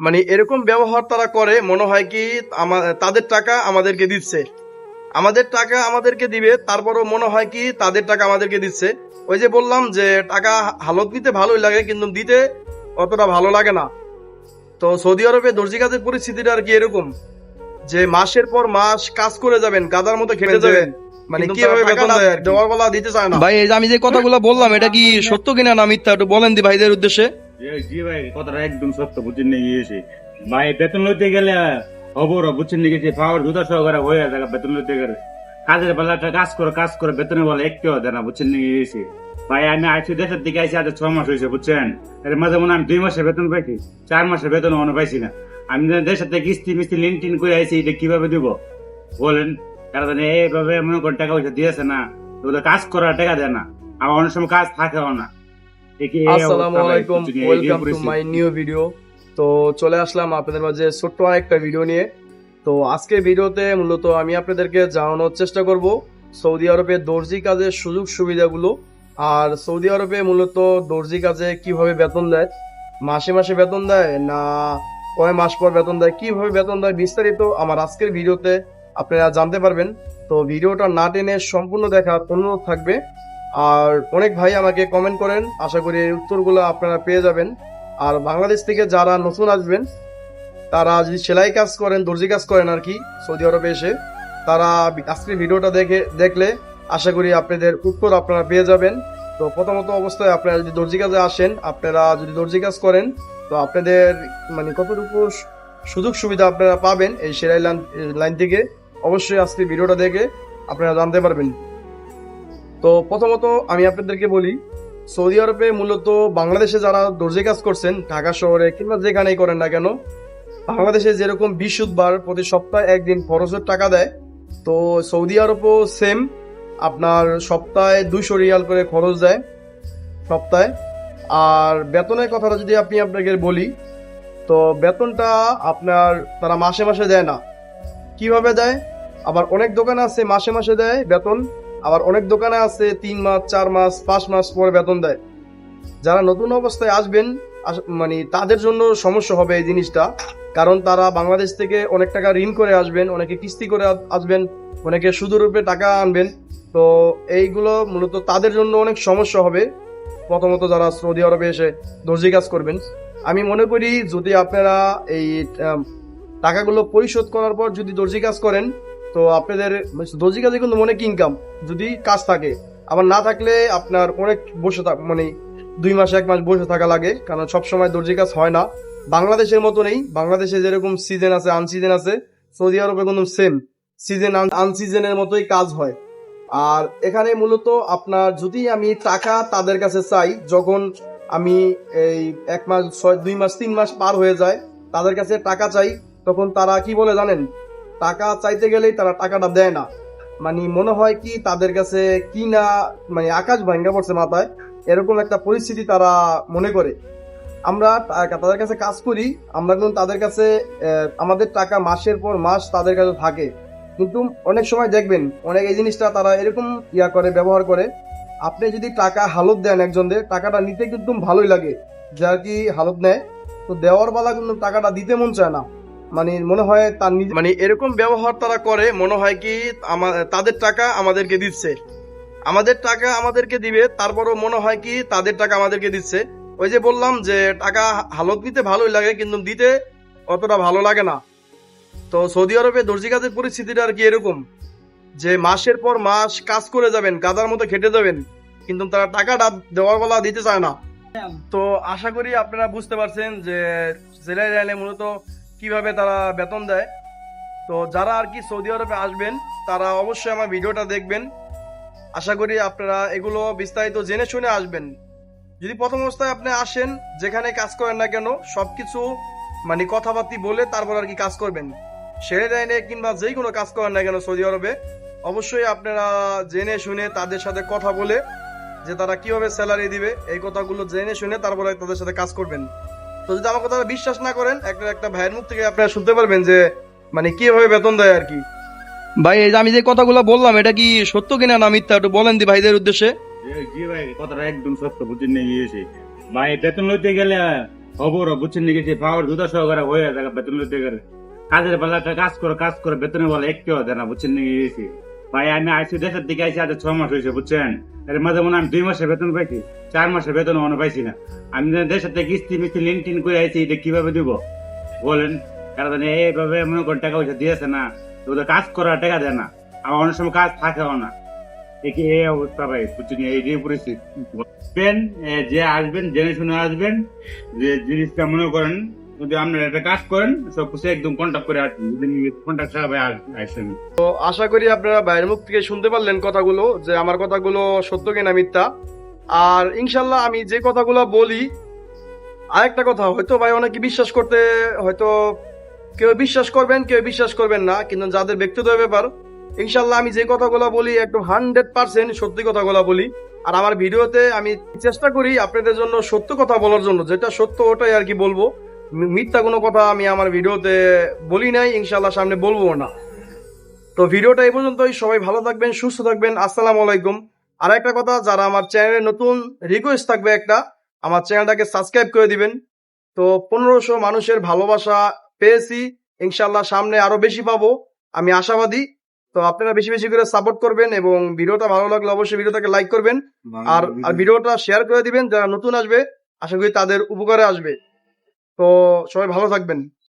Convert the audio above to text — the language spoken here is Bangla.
মানে এরকম ব্যবহার তারা করে মনে হয় কি তাদের টাকা আমাদেরকে দিচ্ছে। আমাদের টাকা আমাদেরকে দিবে তারপরও মনে হয় কি তাদের টাকা আমাদেরকে দিচ্ছে। ওই যে বললাম যে টাকা হালত নিতে ভালোই লাগে কিন্তু দিতে অতটা ভালো লাগে না। তো সৌদি আরবে দর্জি কাজের পরিস্থিতিটা আর কি এরকম যে মাসের পর মাস কাজ করে যাবেন গাদার মতো খেটে যাবেন। মানে কীভাবে বেতন দেয় আর কি? দেওয়ার বেলা দিতে চায় না। ভাই এই যে আমি যে কথাগুলো বললাম এটা কি সত্য কিনা না মিথ্যা একটু বলেন দি ভাইদের উদ্দেশ্যে। জি ভাই, কথাটা একদম সত্য, বুঝছেন নিয়ে গিয়েছি ভাই, বেতন লইতে গেলে খবর, বুঝছেন নিয়ে গেছি পাওয়ার জুতা সহকারে হয়ে যায়, বেতন লইতে গেলে। কাজের বেলা একটা কাজ করে কাজ করে বেতনের বেলা একটু দেয় না, বুঝছেন নিয়ে গিয়েছি ভাই, আমি আইসি দেশের দিকে আইসি আজ ছ মাস হয়েছে বুঝছেন? এর মাঝে মনে আমি দুই মাসের বেতন পাইছি, চার মাসের বেতন মনে পাইছি না। আমি দেশের থেকে কিস্তি মিস্তি লিন টিন করে আইসি এটা কীভাবে দিব? বলেন কারণ এইভাবে মনে করে টাকা পয়সা দিয়েছে না কাজ করার টাকা দেয় না। আমার অনেক সময় কাজ থাকেও না। আসসালামু অবস্থা ভাই, আলাইকুম welcome to my new video তো চলে আসলাম আপনাদের মাঝে ছোট্ট আরেকটা ভিডিও নিয়ে। তো আজকের ভিডিওতে মূলত আমি আপনাদেরকে জানানোর চেষ্টা করব সৌদি আরবে দর্জি কাজের সুযোগ সুবিধাগুলো আর সৌদি আরবে মূলত দর্জি কাজে কীভাবে বেতন দেয় মাসে মাসে বেতন দেয় না কয় মাস পর বেতন দেয় কীভাবে বেতন দেয় বিস্তারিত আমার আজকের ভিডিওতে আপনারা জানতে পারবেন। তো ভিডিওটা না টেনে সম্পূর্ণ দেখার অনুরোধ থাকবে। আর অনেক ভাই আমাকে কমেন্ট করেন। আশা করি উত্তরগুলো আপনারা পেয়ে যাবেন। আর বাংলাদেশ থেকে যারা নতুন আসবেন, তারা যদি সেলাই কাজ করেন, দর্জি কাজ করেন আর কি, সৌদি আরবে এসে, তারা আজকের ভিডিওটা দেখে, দেখলে আশা করি আপনাদের উত্তর আপনারা পেয়ে যাবেন। তো প্রথমত অবস্থায় আপনারা যদি দর্জি কাজে আসেন, আপনারা যদি দর্জি কাজ করেন, তো আপনাদের মানে কতটুকু সুযোগ সুবিধা আপনারা পাবেন এই সেলাই লাইন লাইন থেকে, অবশ্যই আজকের ভিডিওটা দেখে আপনারা জানতে পারবেন। তো প্রথমত আমি আপনাদেরকে বলি, সৌদি আরবে মূলত বাংলাদেশে যারা দর্জি কাজ করছেন, ঢাকা শহরে কিংবা যেখানেই করেন না কেন, বাংলাদেশে যেরকম বৃহস্পতিবার প্রতি সপ্তাহে একদিন খরচের টাকা দেয়, তো সৌদি আরবও সেম আপনার সপ্তাহে দুইশো রিয়াল করে খরচ দেয় সপ্তাহে। আর বেতনের কথাটা যদি আপনি আপনাকে বলি, তো বেতনটা আপনার তারা মাসে মাসে দেয় না। কীভাবে দেয়? আবার অনেক দোকান আছে মাসে মাসে দেয় বেতন আবার অনেক দোকানে আছে তিন মাস, চার মাস, পাঁচ মাস পরে বেতন দেয়। যারা নতুন অবস্থায় আসবেন, আস- মানে তাদের জন্য সমস্যা হবে এই জিনিসটা, কারণ তারা বাংলাদেশ থেকে অনেক টাকা ঋণ করে আসবেন, অনেকে কিস্তি করে আসবেন, অনেকে সুদের রূপে টাকা আনবেন। তো এইগুলো মূলত তাদের জন্য অনেক সমস্যা হবে। প্রথমত যারা সৌদি আরবে এসে দর্জি কাজ করবেন। আমি মনে করি যদি আপনারা এই টাকাগুলো পরিশোধ করার পর যদি দর্জি কাজ করেন তো আপনাদের দর্জি কাজে কিন্তু অনেক ইনকাম যদি কাজ থাকে। আবার না থাকলে আপনার অনেক বসে থাক মানে দুই মাস, এক মাস বসে থাকা লাগে, কারণ সবসময় দর্জি কাজ হয় না। বাংলাদেশের মতো নেই, বাংলাদেশে যেরকম সিজন আছে আনসিজন আছে, সৌদি আরবে কিন্তু সেম সিজন আনসিজনের মতোই কাজ হয়। আর এখানে মূলত আপনার যদি আমি টাকা তাদের কাছে চাই, যখন আমি এই এক মাস, ছয়, দুই মাস, তিন মাস পার হয়ে যায়, তাদের কাছে টাকা চাই, তখন তারা কি বলে জানেন? টাকা চাইতে গেলেই তারা টাকাটা দেয় না। মানে মনে হয় কি, তাদের কাছে কি না মানে আকাশ ভাঙ্গা পড়ছে মাথায়, এরকম একটা পরিস্থিতি তারা মনে করে। আমরা তাদের কাছে কাজ করি, আমরা কিন্তু তাদের কাছে আমাদের টাকা মাসের পর মাস তাদের কাছে থাকে। কিন্তু অনেক সময় দেখবেন, অনেক এই জিনিসটা তারা এরকম ইয়া করে, ব্যবহার করে। আপনি যদি টাকা হালত দেন একজনদের, টাকাটা নিতে কিন্তু ভালোই লাগে। যার কি হালত নেয়, তো দেওয়ার বেলা কিন্তু টাকাটা দিতে মন চায় না। মানে মনে হয় তার মানে এরকম ব্যবহার তারা করে, মনে হয় কি তাদের টাকা আমাদেরকে দিচ্ছে। আমাদের টাকা আমাদেরকে দিবে, তারপরও মনে হয় কি তাদের টাকা আমাদেরকে দিচ্ছে। ওই যে বললাম যে টাকা হালত নিতে ভালোই লাগে, কিন্তু দিতে অতটা ভালো লাগে না। তো সৌদি আরবে দর্জি কাজের পরিস্থিতিটা আর কি এরকম, যে মাসের পর মাস কাজ করে যাবেন, গাদার মতো খেটে যাবেন, কিন্তু তারা টাকাটা দেওয়ার বেলা দিতে চায় না। তো আশা করি আপনারা বুঝতে পারছেন যে জেলায় মূলত কীভাবে তারা বেতন দেয়। তো যারা আর কি সৌদি আরবে আসবেন, তারা অবশ্যই আমার ভিডিওটা দেখবেন। আশা করি আপনারা এগুলো বিস্তারিত জেনে শুনে আসবেন। যদি প্রথম অবস্থায় আপনি আসেন, যেখানে কাজ করেন না কেন সব কিছু মানে কথাবার্তি বলে তারপর আর কি কাজ করবেন। সেরে লাইনে কিংবা যেই কোনো কাজ করেন না কেন সৌদি আরবে, অবশ্যই আপনারা জেনে শুনে তাদের সাথে কথা বলে যে তারা কীভাবে স্যালারি দিবে, এই কথাগুলো জেনে শুনে তারপরে তাদের সাথে কাজ করবেন। তো যদি আমার কথা বিশ্বাস না করেন একটা একটা ভাইয়ের মুখ থেকে আপনারা শুনতে পারবেন যে মানে কীভাবে বেতন দেয় আর কি। ভাই এই যে আমি যে কথাগুলো বললাম এটা কি সত্য কিনা না মিথ্যা একটু বলেন দি ভাইদের উদ্দেশ্যে। জি ভাই কথাটা একদম সত্য বুঝছেন নিয়ে গিয়েছি। ভাই বেতন লইতে গেলে খবর বুঝছেন নাকি যে পাওয়ার জুতা সহকারে হয়ে থাকে বেতন লইতে গেলে। কাজের বেলা একটা কাজ করে কাজ করে বেতনে বলে একটু দেয় না বুঝছেন নিয়ে গেছি ভাই, আমি আইসি দেশের দিকে আইসি, আজ ছ মাস হয়েছে বুঝছেন? এর মাঝে মনে আমি দুই মাসের বেতন পাইছি, চার মাসের বেতন মনে পাইছি না। আমি দেশের থেকে কিস্তি মিস্তি লিন টিন করে আইছি, এটা কীভাবে দিব? বলেন কারণ এইভাবে মনে করেন টাকা পয়সা দিয়েছে না ওদের কাজ করার টাকা দেয় না। আমার অনেক সময় কাজ থাকেও না। একে এই অবস্থা ভাই, বুঝছেন, এই যে পরিস্থিতি। যে আসবেন, জেনে শুনে আসবেন, যে জিনিসটা মনে করেন যদি আপনারা একটা কাজ করেন সব কিছু একদম কন্ট্যাক্ট করে আসবেন। যদি কন্ট্যাক্ট ছাড়া ভাই তো আশা করি আপনারা বাইরের মুখ থেকে শুনতে পারলেন কথাগুলো, যে আমার কথাগুলো সত্য কিনা মিথ্যা। আর ইনশাল্লাহ আমি যে কথাগুলো বলি, আরেকটা কথা, হয়তো ভাই অনেকে বিশ্বাস করতে, হয়তো কেউ বিশ্বাস করবেন, কেউ বিশ্বাস করবেন না, কিন্তু যাদের ব্যক্তিগত ব্যাপার, ইনশাল্লাহ আমি যে কথাগুলো বলি একদম হান্ড্রেড পার্সেন্ট সত্যি কথাগুলো বলি। আর আমার ভিডিওতে আমি চেষ্টা করি আপনাদের জন্য সত্য কথা বলার জন্য, যেটা সত্য ওটাই আর কি বলব। মিথ্যা কোনো কথা আমি আমার ভিডিওতে বলি নাই ইনশাল্লাহ সামনে বলব না। তো ভিডিওটা এই পর্যন্তই সবাই ভালো থাকবেন সুস্থ থাকবেন আসসালামু আলাইকুম। আর একটা কথা যারা আমার চ্যানেলে নতুন রিকোয়েস্ট থাকবে একটা আমার চ্যানেলটাকে সাবস্ক্রাইব করে দিবেন। তো পনেরোশো মানুষের ভালোবাসা পেয়েছি ইনশাল্লাহ সামনে আরও বেশি পাবো আমি আশাবাদী। তো আপনারা বেশি বেশি করে সাপোর্ট করবেন এবং ভিডিওটা ভালো লাগলে অবশ্যই ভিডিওটাকে লাইক করবেন। আর আর ভিডিওটা। শেয়ার করে দিবেন যারা নতুন আসবে আশা করি তাদের উপকারে আসবে। তো সবাই ভালো থাকবেন।